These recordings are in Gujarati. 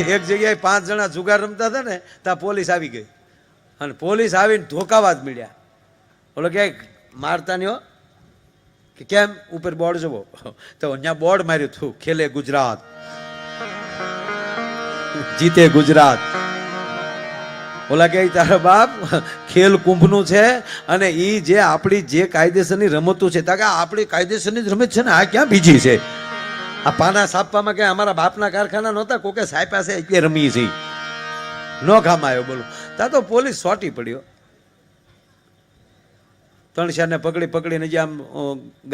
એક જગ્યાએ પાંચ જણા જુગાર રમતા હતા ને, ત્યાં પોલીસ આવી ગઈ. અને પોલીસ આવીને ધોકાવા જ મળ્યા ઓલો ક્યાંક મારતા નહીં હો. કે કેમ? ઉપર બોર્ડ જવો તો અહીંયા બોર્ડ માર્યું હતું, ખેલે ગુજરાત. જીતે ગુજરાત. ઓલા કે તારા બાપ ખેલ કુંભનું છે અને એ જે આપણી જે કાયદેસરની રમતો છે. તા કે આપણી કાયદેસરની જ રમત છે ને? આ ક્યાં બીજી છે? આ પાના સાપવામાં કે અમારા બાપના કારખાના નહોતા? કોકે સાહેબ પાસે એટલે રમીએ છીએ. નો કામ આવ્યો, બોલો. ત્યાં તો પોલીસ સોટી પડ્યો ત્રણશાને પકડી પકડીને જે આમ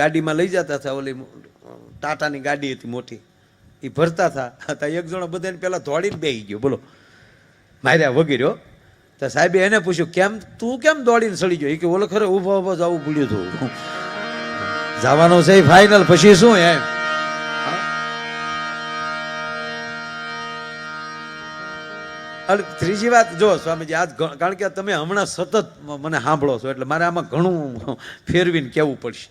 ગાડીમાં લઈ જતા હતા, ઓલી ટાટાની ગાડી હતી મોટી. એ ભરતા હતા. ત્યાં એક જણો બધાને પહેલાં દોડીને બેસી ગયો, બોલો. માર્યા વગેરે તો સાહેબે એને પૂછ્યું, કેમ, તું કેમ દોડીને સડી ગયો? એ કે, ઓલો ખરે ઊભો ઊભો જવું પડ્યું હતું જવાનું છે ફાઇનલ પછી શું એમ? અને ત્રીજી વાત જો, સ્વામીજી, આજ કારણ કે તમે હમણાં સતત મને સાંભળો છો, એટલે મારે આમાં ઘણું ફેરવીને કહેવું પડશે.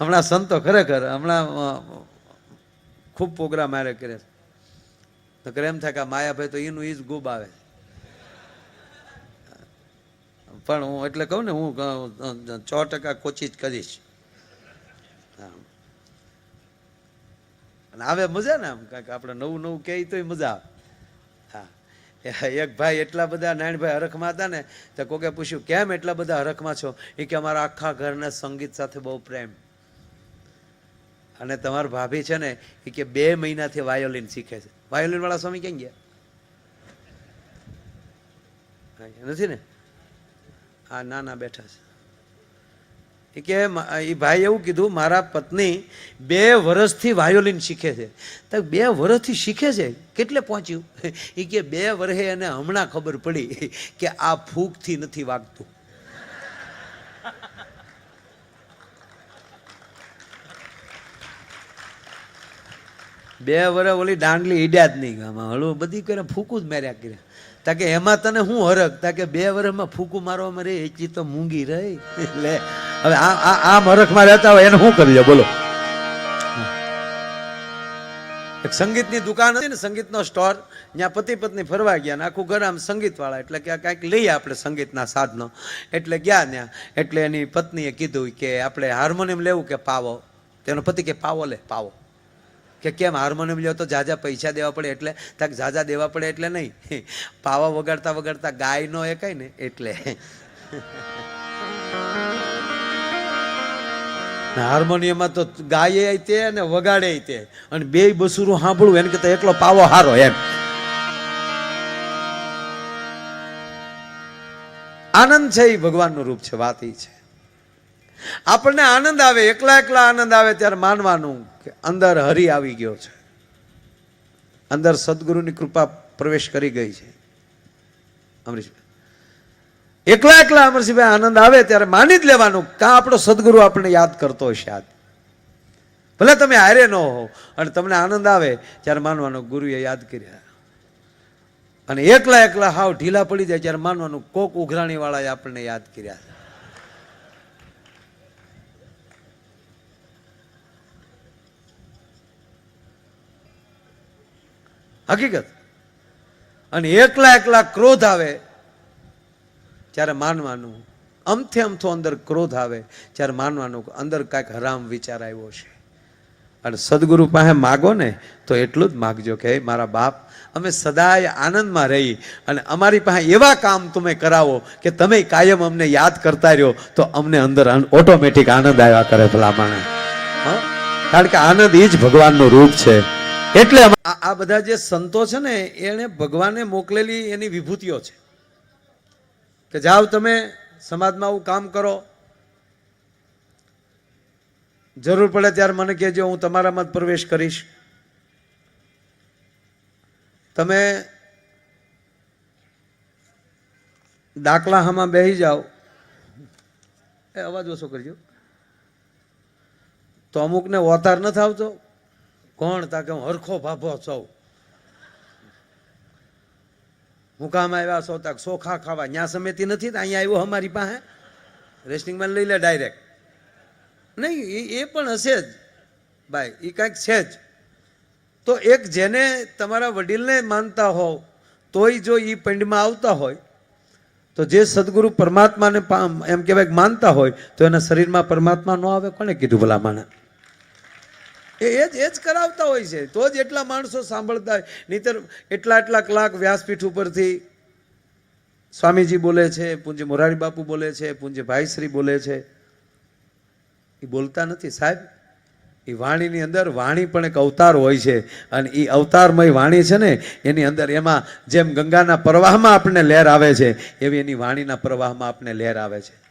હમણાં સંતો ખરેખર, હમણાં ખૂબ પ્રોગ્રામ મારે કરે તો કરે એમ થાય કે માયાભાઈ તો એનું એ જ ગુબ આવે પણ હું એટલે કહું ને, હું છ ટકા કોચી જ કરીશ. અને આવે મજા ને આમ, કાંઈક આપણે નવું નવું કહે તોય મજા આવે. એક ભાઈ એટલા બધા નારાયણભાઈ હરખમાં હતા ને, તો કોકે પૂછ્યું, કેમ એટલા બધા હરખમાં છો? એ કે, અમારા આખા ઘરના સંગીત સાથે બહુ પ્રેમ. અને તમારા ભાભી છે ને એ કે, બે મહિનાથી વાયોલિન શીખે છે. વાયોલિનવાળા સ્વામી ક્યાં ગયા? નથી ને? હા ના ના બેઠા છે. કે એ ભાઈ એવું કીધું, મારા પત્ની બે વર્ષથી વાયોલિન શીખે છે. તો બે વર્ષથી શીખે છે? કેટલે પહોંચ્યું? એ કે બે વર્ષે એને હમણાં ખબર પડી કે આ ફૂગથી નથી વાગતું. બે વર્ષ ઓલી દાંડલી ઈડ્યા જ નહીં ગામમાં. હળવું બધી કરે ફૂકું જ માર્યા કર્યા તાકે એમાં તને હું હરક તાકે બે વર્ષમાં ફૂકું મારવામાં રે ચી તો મૂંગી રહી. લે. હવે આ આ મરખમાં રહેતા હોય એને શું કરીએ બોલો. એક સંગીતની દુકાન હતી ને, સંગીતનો સ્ટોર. ત્યાં પતિ પત્ની ફરવા ગયા ને આખું ઘર આમ સંગીતવાળા, એટલે કે કાંઈક લઈએ આપણે સંગીતના સાધનો. એટલે ગયા ત્યાં. એટલે એની પત્નીએ કીધું કે આપણે હાર્મોનિયમ લેવું કે પાવો? તેનો પતિ કે, પાવો લે, પાવો. કે કેમ હાર્મોનિયમ લ્યો તો ઝાઝા પૈસા દેવા પડે એટલે? તાક ઝાઝા દેવા પડે એટલે નહીં. પાવા વગાડતા વગાડતા ગાય નો એ કઈ ને, એટલે. હાર્મોનિયમમાં તો ગાય તે અને વગાડે તે. અને બે બસુરું સાંભળવું એને કરતા એકલો પાવો હારો એમ. આનંદ છે એ ભગવાનનું રૂપ છે, વાત એ છે. આપણને આનંદ આવે, એકલા એકલા આનંદ આવે ત્યારે માનવાનું કે અંદર હરિ આવી ગયો છે. અંદર સદગુરુની કૃપા પ્રવેશ કરી ગઈ છે. અમરીશભાઈ. એકલા એકલા અમરસિંહભાઈ આનંદ આવે ત્યારે માની જ લેવાનું કાં આપણો સદગુરુ આપણને યાદ કરતો હશે યાદ ભલે તમે હારે ન હો અને તમને આનંદ આવે ત્યારે માનવાનું ગુરુએ યાદ કર્યા. અને એકલા એકલા હાવ ઢીલા પડી જાય ત્યારે માનવાનું કોક ઉઘરાણી વાળાએ આપણને યાદ કર્યા. હકીકત. અને એકલા એકલા ક્રોધ આવે ત્યારે માનવાનું અમથે અમથો અંદર ક્રોધ આવે, ત્યારે માનવાનું અંદર કાંઈક હરામ વિચાર આવ્યો છે. અને સદગુરુ પાસે માગો ને, તો એટલું જ માગજો કે મારા બાપ, અમે સદાય આનંદમાં રહી અને અમારી પાસે એવા કામ તમે કરાવો કે તમે કાયમ અમને યાદ કરતા રહ્યો, તો અમને અંદર ઓટોમેટિક આનંદ આવ્યા કરે ભલામણે? કારણ કે આનંદ એ જ ભગવાનનું રૂપ છે. એટલે આ બધા જે સંતો છે ને એણે ભગવાને મોકલેલી એની વિભૂતિઓ છે. કે જાઓ તમે સમાજમાં આવું કામ કરો. જરૂર પડે ત્યારે મને કહેજો, હું તમારામાં પ્રવેશ કરીશ. તમે દાખલા હામાં બેસી જાઓ. એ, અવાજ ઓછો કરજો. તો અમુકને ઓતાર નથી આવતો. કોણ? તા કે હું હરખો ભાભો સૌ હું કામ આવ્યા છો તક સોખા ખાવા. ન્યા સમેતી નથી તો અહીંયા આવ્યો અમારી પાસે. રેસ્ટિંગમાં લઈ લે ડાયરેક્ટ નહીં, એ એ પણ હશે જ. ભાઈ એ કાંઈક છે જ. તો એક જેને તમારા વડીલને માનતા હોવ, તોય જો એ પિંડમાં આવતા હોય, તો જે સદગુરુ પરમાત્માને એમ કહેવાય માનતા હોય, તો એના શરીરમાં પરમાત્મા ન આવે કોને કીધું ભલા માણે એ એ જ એ જ કરાવતા હોય છે. તો જ એટલા માણસો સાંભળતા હોય. નહીતર એટલા એટલા કલાક વ્યાસપીઠ ઉપરથી સ્વામીજી બોલે છે, પૂજ્ય મોરારી બાપુ બોલે છે, પૂજ્ય ભાઈશ્રી બોલે છે. એ બોલતા નથી સાહેબ. એ વાણીની અંદર વાણી પણ એક અવતાર હોય છે. અને એ અવતારમય વાણી છે ને, એની અંદર એમાં જેમ ગંગાના પ્રવાહમાં આપણને લહેર આવે છે, એવી એની વાણીના પ્રવાહમાં આપણને લહેર આવે છે.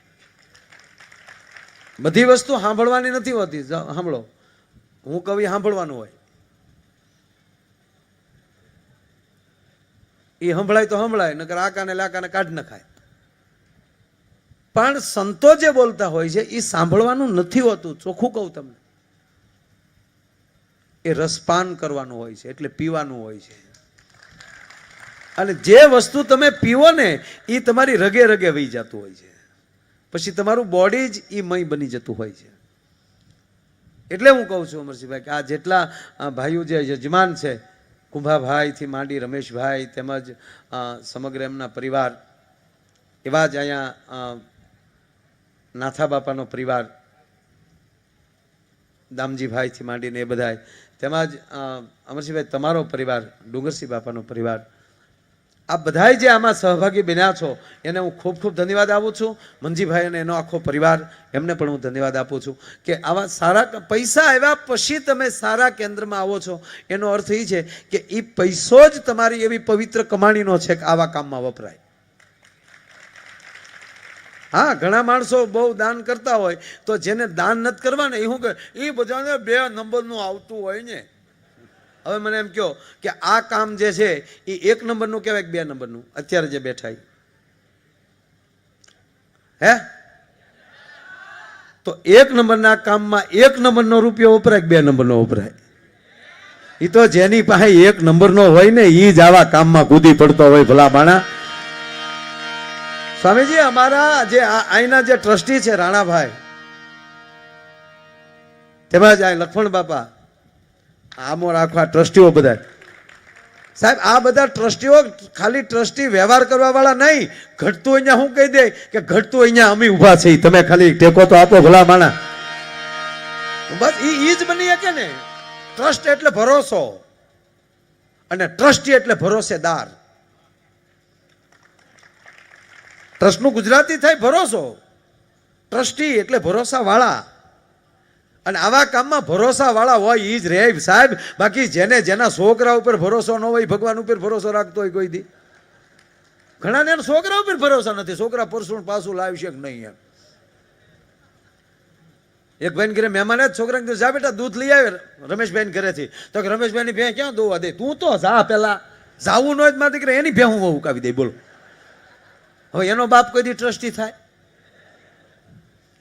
બધી વસ્તુ સાંભળવાની નથી હોતી. સાંભળો. હું કવિ સાંભળવાનું હોય. એ સંભળાય તો સંભળાય, નકર આ કાને લા કાને કાઢ નખાય. પણ સંતો જે બોલતા હોય છે એ સાંભળવાનું નથી હોતું. ચોખ્ખું કહું તમને. એ રસપાન કરવાનું હોય છે, એટલે પીવાનું હોય છે. અને જે વસ્તુ તમે પીવો ને એ તમારી રગે રગે વહી જતું હોય છે. પછી તમારું બોડી જ એ મય બની જતું હોય છે. એટલે હું કહું છું અમરસિંહભાઈ કે આ જેટલા ભાઈઓ જે યજમાન છે, કુંભાભાઈથી માંડી રમેશભાઈ તેમજ સમગ્ર એમના પરિવાર, એવા જ અહીંયા નાથા બાપાનો પરિવાર, દામજીભાઈથી માંડીને એ બધાય, તેમજ અમરસિંહભાઈ તમારો પરિવાર, ડુંગરસિંહ બાપાનો પરિવાર આ બધાય જે આમાં સહભાગી બન્યા છો, એને હું ખૂબ ખૂબ ધન્યવાદ આપું છું. મંજીભાઈ અને એનો આખો પરિવાર, એમને પણ હું ધન્યવાદ આપું છું કે આવા સારા પૈસા આવ્યા પછી તમે સારા કેન્દ્રમાં આવો છો. એનો અર્થ એ છે કે એ પૈસો જ તમારી એવી પવિત્ર કમાણીનો છે કે આવા કામમાં વપરાય. હા, ઘણા માણસો બહુ દાન કરતા હોય, તો જેને દાન નથી કરવાને એ શું કહે એ બધાને બે નંબરનું આવતું હોય ને. હવે મને એમ કહો કે આ કામ જે છે, એ એક નંબરનું કહેવાય કે બે નંબરનું? અત્યારે જે બેઠા હે? તો એક નંબરના કામમાં એક નંબરનો રૂપિયો વપરાય કે બે નંબરનો વપરાય? એ તો જેની પાસે એક નંબરનો હોય ને એ જ આવા કામમાં કૂદી પડતો હોય ભલા બાણા સ્વામીજી, અમારા જે અહીંના જે ટ્રસ્ટી છે રાણાભાઈ તેમજ આ લક્ષ્મણ બાપા આમો રાખવા ટ્રસ્ટીઓ બધા. સાહેબ, આ બધા ટ્રસ્ટીઓ ખાલી ટ્રસ્ટી વ્યવહાર કરવા વાળા નહીં. ઘટતું અહીંયા શું કહી દે કે ઘટતું અહીંયા અમે ઊભા છીએ. તમે ખાલી ટેકો તો આપો ભલા માણા. બસ ઈ ઈ જ બની શકે ને. ટ્રસ્ટ એટલે ભરોસો. અને ટ્રસ્ટી એટલે ભરોસેદાર. ટ્રસ્ટનું ગુજરાતી થાય ભરોસો. ટ્રસ્ટી એટલે ભરોસા વાળા અને આવા કામમાં ભરોસાવાળા હોય એ જ રહે સાહેબ, બાકી જેને જેના છોકરા ઉપર ભરોસો ન હોય ભગવાન ઉપર ભરોસો રાખતો હોય કોઈ દી. ઘણાને એના છોકરા ઉપર ભરોસો નથી. છોકરા પરસું પાછું લાવશે કે નહીં એમ. એક બેન ઘરે મહેમાન જ છોકરાને કીધું, જા બેટા, દૂધ લઈ આવે. રમેશભાઈ ઘરેથી. તો કે રમેશભાઈની ભેં ક્યાં દોવા દે? તું તો જા પેલા. જાવું ન તો મારા દીકરા એની ભેં હું ઉકાવી દે. બોલો. હવે એનો બાપ કોઈ દી ટ્રસ્ટી થાય?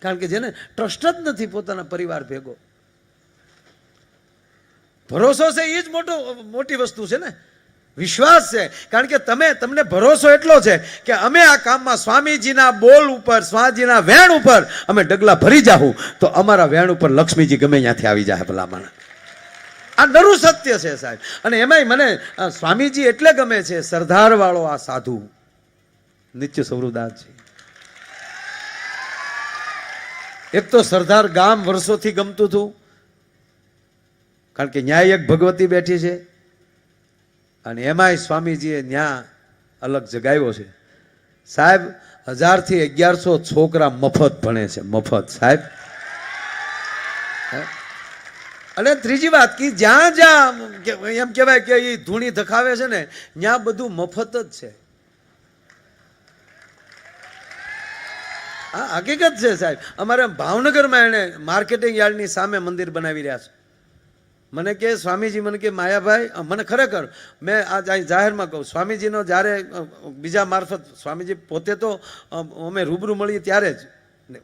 કારણ કે જેને ટ્રસ્ટ જ નથી પોતાના પરિવાર ભેગો. ભરોસો છે એ જ મોટો, મોટી વસ્તુ છે ને. વિશ્વાસ છે. કારણ કે તમે, તમને ભરોસો એટલો છે કે અમે આ કામમાં સ્વામીજીના બોલ ઉપર સ્વામીજીના વેણ ઉપર અમે ડગલા ભરી જાહું. તો અમારા વેણ ઉપર લક્ષ્મીજી ગમે ત્યાંથી આવી જાય ભલામણ. આ નરું સત્ય છે સાહેબ. અને એમાંય મને સ્વામીજી એટલે ગમે છે, સરદારવાળો આ સાધુ. નિત્ય સૌરદાસ છે એક તો સરદાર ગામ વર્ષોથી ગમતું હતું. કારણ કે ન્યાય એક ભગવતી બેઠી છે. અને એમાંય સ્વામીજીએ ન્યા અલગ જગાવ્યો છે. સાહેબ, હજારથી અગિયારસો છોકરા મફત ભણે છે. મફત, સાહેબ? અને ત્રીજી વાત કે, જ્યાં જ્યાં, એમ કહેવાય કે એ ધૂણી ધખાવે છે ને, ત્યાં બધું મફત જ છે. હા હકીકત છે સાહેબ. અમારે ભાવનગરમાં એણે માર્કેટિંગ યાર્ડની સામે મંદિર બનાવી રહ્યા છે. મને કે, સ્વામીજી, મને કે, માયાભાઈ મને ખરેખર, મેં આજ અહીં જાહેરમાં કહું, સ્વામીજીનો જ્યારે બીજા મારફત, સ્વામીજી પોતે તો અમે રૂબરૂ મળીએ ત્યારે જ.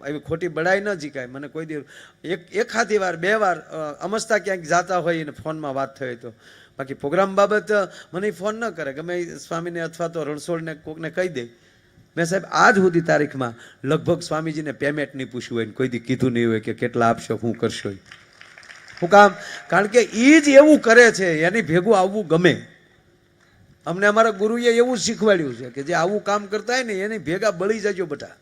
એવી ખોટી બડાઈ ન જીકાય મને કોઈ દી એક એક હાથી વાર, બે વાર અમસ્તા ક્યાંક જાતા હોય અને ફોનમાં વાત થઈ તો. બાકી પ્રોગ્રામ બાબત મને ફોન ન કરે. ગમે સ્વામીને અથવા તો રણછોડને કોકને કહી દે. મેં સાહેબ, આજ સુધી તારીખમાં લગભગ સ્વામીજીને પેમેન્ટ નહીં પૂછ્યું હોય કોઈ દી કીધું નહીં હોય કે કેટલા આપશો, હું કરશો હું કામ, કારણ કે એ જ એવું કરે છે, એની ભેગું આવવું ગમે. અમને અમારા ગુરુએ એવું શીખવાડ્યું છે કે જે આવું કામ કરતા હોય ને, એની ભેગા બળી જજો બધા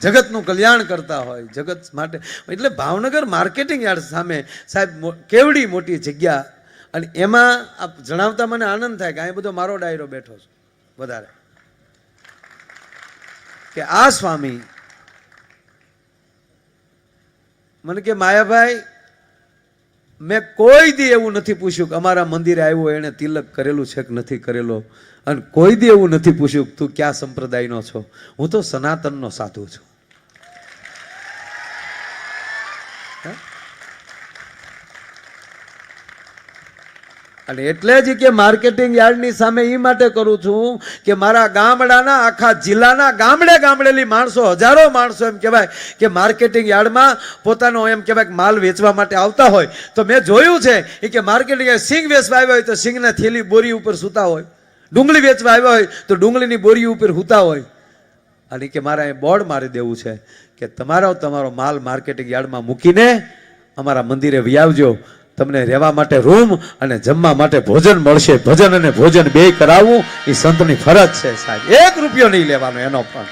જગતનું કલ્યાણ કરતા હોય, જગત માટે. એટલે ભાવનગર માર્કેટિંગ યાર્ડ સામે સાહેબ કેવડી મોટી જગ્યા અને એમાં આપ જણાવતા મને આનંદ થાય કે અહીં બધો મારો ડાયરો બેઠો છે, વધારે. કે આ સ્વામી, મને કે માયાભાઈ, મેં કોઈ દી એવું નથી પૂછ્યું કે અમારા મંદિરે આવ્યો એણે તિલક કરેલું છે કે નથી કરેલો? અને કોઈ દી એવું નથી પૂછ્યું કે તું ક્યાં સંપ્રદાયનો છો? હું તો સનાતનનો સાધુ છું. અને એટલે જ કે માર્કેટિંગ યાર્ડની સામે એ માટે કરું છું કે મારા ગામડાના, આખા જિલ્લાના ગામડે ગામડેલી માણસો, હજારો માણસો એમ કહેવાય કે માર્કેટિંગ યાર્ડમાં પોતાનો એમ કહેવાય માલ વેચવા માટે આવતા હોય. તો મેં જોયું છે એ કે માર્કેટિંગ સિંગ વેચવા આવ્યા હોય તો સિંગના થેલી બોરી ઉપર સૂતા હોય. ડુંગળી વેચવા આવ્યા હોય તો ડુંગળીની બોરી ઉપર સૂતા હોય. અને કે મારે એ બોર્ડ મારી દેવું છે કે તમારો તમારો માલ માર્કેટિંગ યાર્ડમાં મૂકીને અમારા મંદિરે વ્યાવજો. તમને રહેવા માટે રૂમ અને જમવા માટે ભોજન મળશે. ભજન અને ભોજન બે કરાવવું એ સંતની ફરજ છે સાહેબ. એક રૂપિયો નહીં લેવાનો એનો પણ.